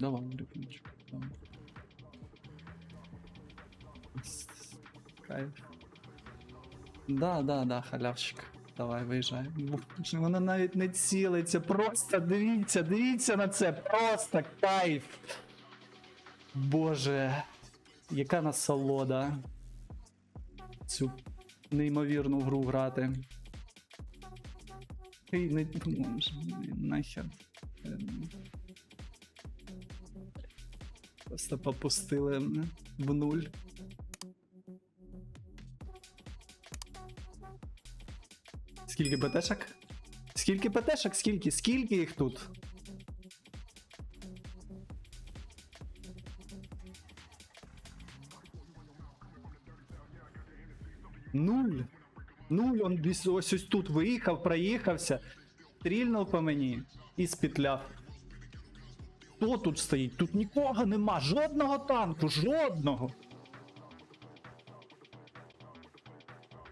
Давай, Грифончик, Кайф. Да, да, да, халявщик. Давай, виїжджай. Вона навіть не цілиться. Просто дивіться, дивіться на це. Просто кайф. Боже, яка насолода. Цю неймовірну гру грати. Ти не нахер. Просто попустили в нуль. Скільки ПТшок? Скільки ПТшок? Скільки? Скільки їх тут? Нуль. Нуль, он десь ось ось тут виїхав, проїхався, стрільнув по мені і спітляв. Хто тут стоїть? Тут нікого нема, жодного танку, жодного.